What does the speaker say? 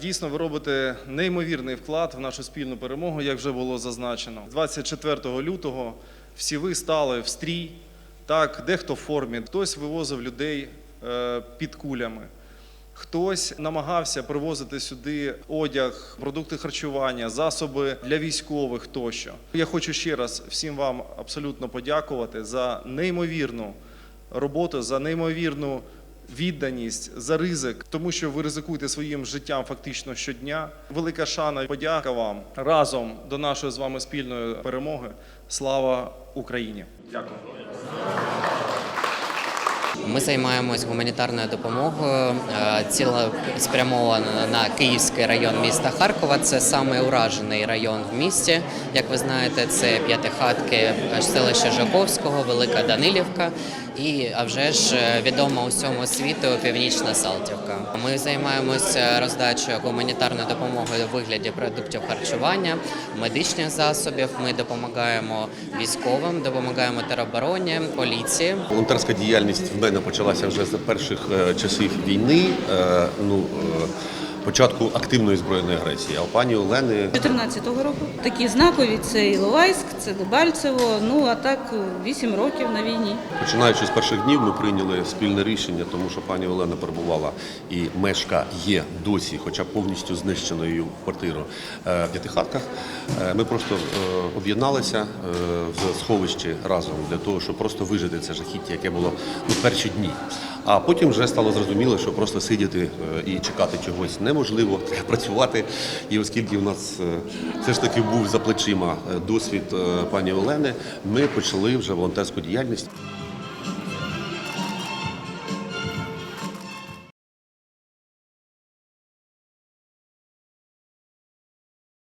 Дійсно, ви робите неймовірний вклад в нашу спільну перемогу, як вже було зазначено. 24 лютого всі ви стали в стрій, так, дехто в формі, хтось вивозив людей е, під кулями. Хтось намагався привозити сюди одяг, продукти харчування, засоби для військових тощо. Я хочу ще раз всім вам абсолютно подякувати за неймовірну роботу, за неймовірну відданість, за ризик, тому що ви ризикуєте своїм життям фактично щодня. Велика шана, і подяка вам разом до нашої з вами спільної перемоги. Слава Україні! Дякую. Ми займаємось гуманітарною допомогою, е, цілеспрямовано на Київський район міста Харкова. Це саме уражений район в місті. Як ви знаєте, це п'ятихатки е, селища Жаковського, Велика Данилівка і, а вже ж е, відома усьому світу Північна Салтівка. Ми займаємося роздачею гуманітарної допомоги у вигляді продуктів харчування, медичних засобів. Ми допомагаємо військовим, допомагаємо теробороні, поліції. Волонтерська діяльність в мене почалася вже з перших е, часів війни. е, Ну початку активної збройної агресії. А у пані Олени 2014 року такі знакові це Іловайськ, це Дебальцево. Ну а так 8 років на війні. Починаючи з перших днів, ми прийняли спільне рішення, тому що пані Олена перебувала і мешкає досі, хоча повністю знищеною квартиру е, в п'ятихатках. Е, Ми просто е, об'єдналися в сховищі разом для того, щоб просто вижити це жахіття, яке було у перші дні. А потім вже стало зрозуміло, що просто сидіти е, і чекати чогось неможливо, треба працювати. І оскільки в нас е, все ж таки був за плечима е, досвід пані Олени, ми почали вже волонтерську діяльність.